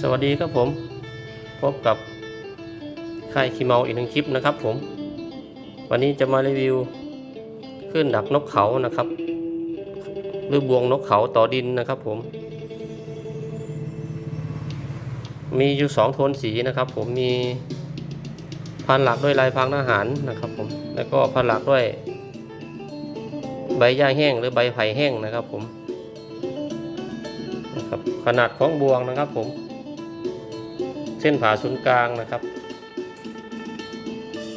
สวัสดีครับผม พบกับค่ายคีเมาอีกหนึ่งคลิปนะครับผม วันนี้จะมารีวิวขึ้นดักนกเขานะครับ หรือบวงนกเขาต่อดินนะครับผม มีอยู่สองโทนสีนะครับ ผมมีพันหลักด้วยลายพรางทหารนะครับผม แล้วก็พันหลักด้วย ใบหญ้าแห้งหรือใบไผ่แห้งนะครับผมครับขนาดของบวงนะครับผม เส้นผ่าศูนย์กลางนะครับ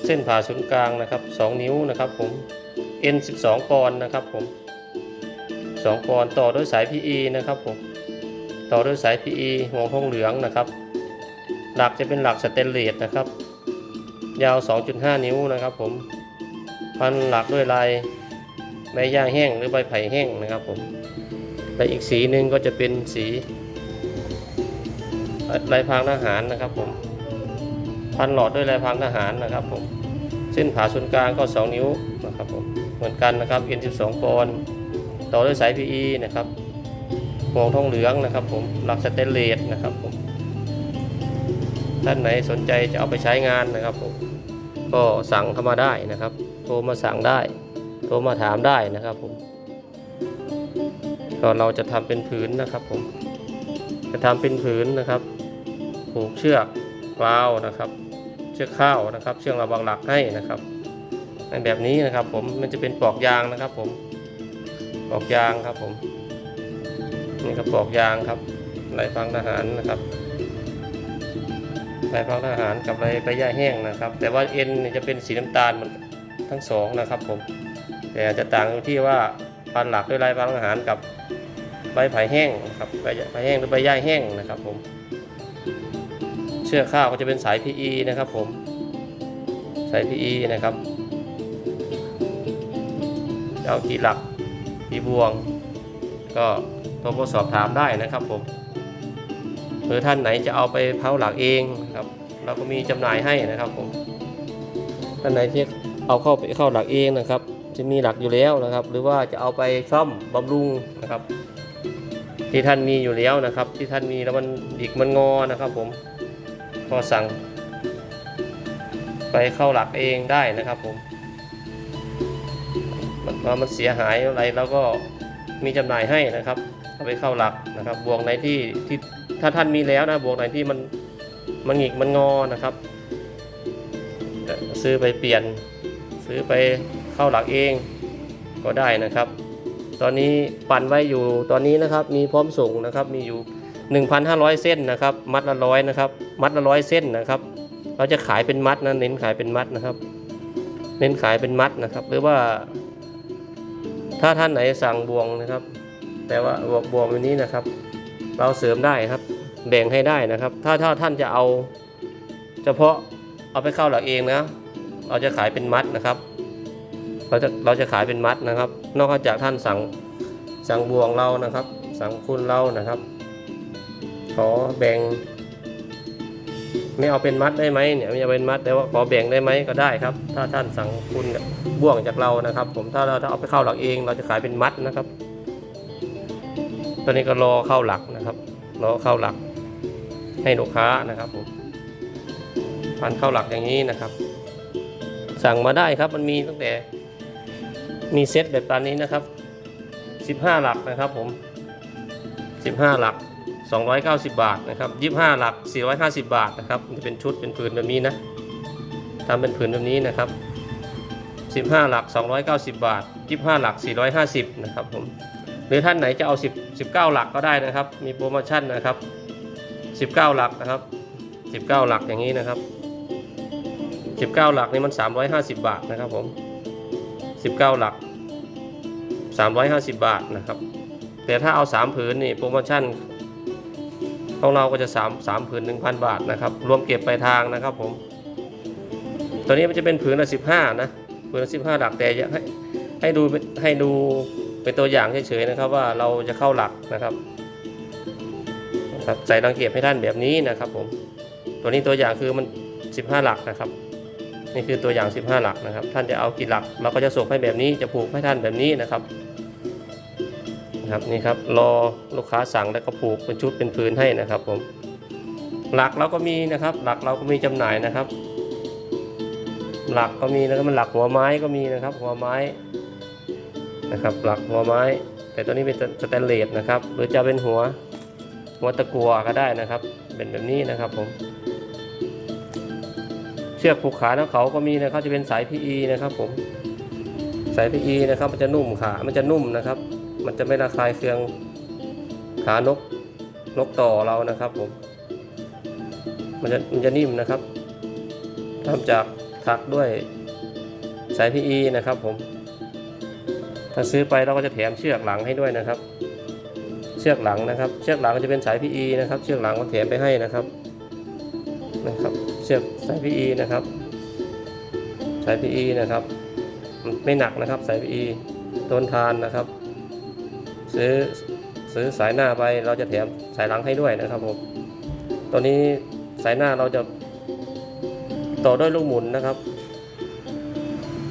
เส้นผ่าศูนย์กลางนะครับ 2 นิ้วนะครับผม N 12ปอนด์นะครับผม2ปอนด์ต่อด้วยสาย PE นะครับผมต่อด้วยสาย PE หัวงทองเหลืองนะครับ หลักจะเป็นหลักสเตนเลสนะครับ ยาว 2.5 นิ้วนะครับผมพันหลักด้วยลายใบหญ้าแห้งหรือใบไผ่แห้งนะครับผมและอีกสีหนึ่งก็จะเป็นสี ลายพรางทหารนะครับผมพันหลอดด้วยลายพรางทหารนะครับผมเส้นผ่าศูนย์กลางก็ 2 นิ้วนะครับผมเหมือนกันนะครับ N 12 ปอนต่อด้วยสาย PE นะครับห่วงทองเหลืองนะครับผมหลักสเตนเลสนะครับผมท่านไหนสนใจจะเอาไปใช้งานนะครับผมก็สั่งเข้ามาได้นะครับ โทรมาสั่งได้โทรมาถามได้นะครับผมก็เราจะทำเป็นผืนนะครับผมจะทำเป็นผืนนะครับ ผูกเชือกกลาวนะครับ เชือกข้าวนะครับ เชือกระวังหลักให้นะครับในแบบนี้นะครับ ผมมันจะเป็นปลอกยางนะครับ ผมปลอกยางครับผมนี่ครับปลอกยางครับลายฟังทหารนะครับลายฟังทหารกับลายใบหญ้าแห้งนะครับ แต่ว่าเอ็นจะเป็นสีน้ำตาลเหมือนทั้งสองนะครับ ผม แต่จะต่างตรงที่ว่าพันหลักด้วยลายฟังทหารกับใบไผ่แห้งนะครับใบไผ่แห้งหรือใบหญ้าแห้งนะครับ ผม เชือกข้าวก็จะเป็นสาย PE นะครับผม สาย PE นะครับเอากี่หลักกี่บวง ก็โทรมาสอบถามได้นะครับผมหรือท่านไหนจะเอาไปเผาหลักเองครับ เราก็มีจำหน่ายให้นะครับผมท่านไหนที่เอาเข้าไปเข้าหลักเองนะครับ จะมีหลักอยู่แล้วนะครับ หรือว่าจะเอาไปซ่อมบำรุงนะครับ ที่ท่านมีอยู่แล้วนะครับ ที่ท่านมีแล้วมันหยิกมันงอนะครับผม ก็สั่ง ไปเข้าหลักเองได้นะครับผมมันว่ามันเสียหายอะไรแล้วก็มีจำหน่ายให้นะครับเอาไปเข้าหลักนะครับบวงไหนที่ที่ถ้าท่านมีแล้วนะบวงไหนที่มันมันหงิกมันงอนะครับซื้อไปเปลี่ยน ซื้อไปเข้าหลักเองก็ได้นะครับ ตอนนี้ปั่นไว้อยู่ตอนนี้นะครับมีพร้อมส่งนะครับมีอยู่ 1,500 เส้นนะครับ มัดละร้อยนะครับ มัดละร้อยเส้นนะครับ เราจะขายเป็นมัดนะเน้นขายเป็นมัดนะครับ เน้นขายเป็นมัดนะครับ หรือว่า ถ้าท่านไหนสั่งบวงนะครับ แต่ว่าบวงบวงแบบนี้นะครับ เราเสริมได้ครับ แบ่งให้ได้นะครับ ถ้าถ้าท่านจะเอา เฉพาะเอาไปเข้าหลักเองนะ เราจะขายเป็นมัดนะครับ เราจะเราจะขายเป็นมัดนะครับ นอกจากท่านสั่งสั่งบวงเรานะครับ สั่งคุณเรานะครับ ขอแบ่ง ไม่เอาเป็นมัดได้ไหมเนี่ยไม่เอาเป็นมัดแต่ว่าขอแบ่งได้ไหมก็ได้ครับ ถ้าท่านสั่งคุณบ่วงจากเรานะครับ ผมถ้าเราถ้าเอาไปเข้าหลักเอง เราจะขายเป็นมัดนะครับ ตอนนี้ก็รอเข้าหลักนะครับรอเข้าหลักให้ลูกค้านะครับผมพันเข้าหลักอย่างนี้นะครับ สั่งมาได้ครับมันมีตั้งแต่มีเซตแบบตอนนี้นะครับ 15 หลักนะครับผม 15 หลัก 290 บาทนะครับ25 หลัก 450 บาทนะครับจะเป็นชุดเป็นผืนแบบนี้นะทำเป็นผืนแบบนี้นะครับ 15 หลัก 290 บาท 25 หลัก 450 นะครับผมหรือท่านไหนจะเอา 10 19 หลักก็ได้นะครับ มีโปรโมชั่นนะครับ 19 หลักนะครับ 19 หลักอย่างนี้นะครับ 19 หลักนี่มัน 350 บาทนะครับผม 19 หลัก 350 บาทนะครับ แต่ถ้าเอา 3 ผืนนี่โปรโมชั่น ของเราก็จะ3 3ผืน1,000 บาทนะครับ รวมเก็บปลายทางนะครับผม ตัวนี้มันจะเป็นผืนละ15 นะผืนละ15 หลักแต่ให้ให้ดูให้ดูเป็นตัวอย่างเฉยๆนะครับว่าเราจะเข้าหลักนะครับครับใส่รังเกียบให้ท่านแบบนี้นะครับผม ตัวนี้ตัวอย่างคือมัน 15 หลักนะครับ นี่คือตัวอย่าง 15 หลักนะครับ ท่านจะเอากี่หลักเราก็จะส่งให้แบบนี้จะผูกให้ท่านแบบนี้นะครับ นะครับนี่ครับรอลูกค้าสั่งแล้วก็ผูกเป็นชุดเป็นพื้นให้นะครับผมหลักเราก็มีนะครับ หลักเราก็มีจำหน่ายนะครับ หลักก็มีนะครับมันหลักหัวไม้ก็มีนะครับ หัวไม้นะครับ หลักหัวไม้ แต่ตัวนี้เป็นสแตนเลสนะครับ หรือจะเป็นหัวหัวตะกัวก็ได้นะครับ เป็นแบบนี้นะครับผมเชือกผูกขาหน้าเขาก็มีนะครับจะเป็นสาย PE นะครับผมสาย PE นะครับ มันจะนุ่มขา มันจะนุ่มนะครับ มันจะไม่ระคายเคืองขานกนกต่อเรานะครับผม มันจะมันจะนิ่มนะครับทำจากถักด้วยสาย PE นะครับผม ถ้าซื้อไปเราก็จะแถมเชือกหลังให้ด้วยนะครับ เชือกหลังนะครับ เชือกหลังก็จะเป็นสาย PE นะครับ เชือกหลังก็แถมไปให้นะครับ นะครับ เชือกสาย PE นะครับ สาย PE นะครับ ไม่หนักนะครับสาย PE ทนทานนะครับ ซื้อซื้อสายหน้าไปเราจะแถมสายหลังให้ด้วยนะครับผมตัวนี้สายหน้าเราจะต่อด้วยลูกหมุนนะครับ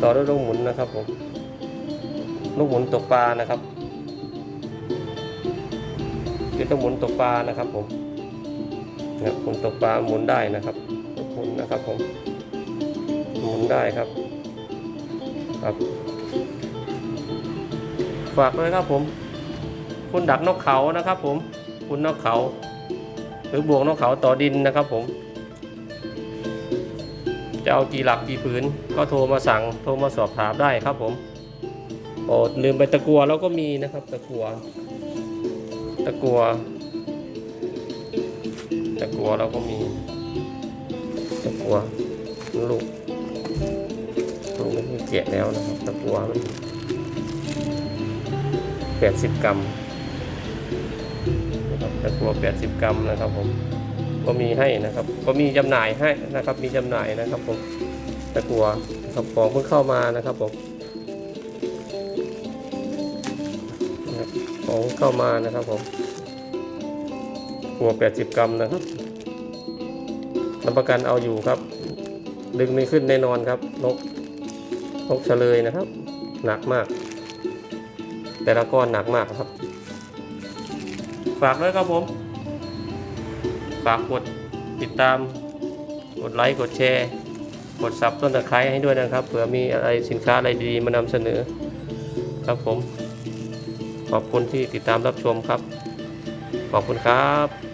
ต่อด้วยลูกหมุนนะครับผมลูกหมุนตกปลานะครับคือต้องหมุนตกปลานะครับผมนะหมุนตกปลาหมุนได้นะครับหมุนนะครับผมหมุนได้ครับครับฝากด้วยครับผม คุณดักนกเขานะครับผมคุณนกเขา หรือบวกนกเขาต่อดินนะครับผมจะเอากี่หลักกี่ผืนก็โทรมาสั่งโทรมาสอบถามได้ครับผมโอ้ลืมไปตะกัวเราก็มีนะครับตะกัว ตะกัว ตะกัวเราก็มี ตะกัวลูกลูกมันแกะแล้วนะครับ ตะกัวมันแปดสิบกรัม ตะกัวแปดสิบกรัมนะครับผมก็มีให้นะครับ ก็มีจำหน่ายให้นะครับ มีจำหน่ายนะครับผมตะกัวครับของเพิ่งเข้ามานะครับผมของเข้ามานะครับผมหัว 80 กรัมนะครับรับประกันเอาอยู่ครับ ดึงไม่ขึ้นแน่นอนครับ นก นกเฉลยนะครับ หนักมาก แต่ละก้อนหนักมากครับ ฝากด้วยครับผม ฝากกดติดตาม กดไลค์ กดแชร์ กดซับต้นตะไคร้ให้ด้วยนะครับ เผื่อมีอะไรสินค้าอะไรดีๆมานำเสนอ ครับผม ขอบคุณที่ติดตามรับชมครับ ขอบคุณครับ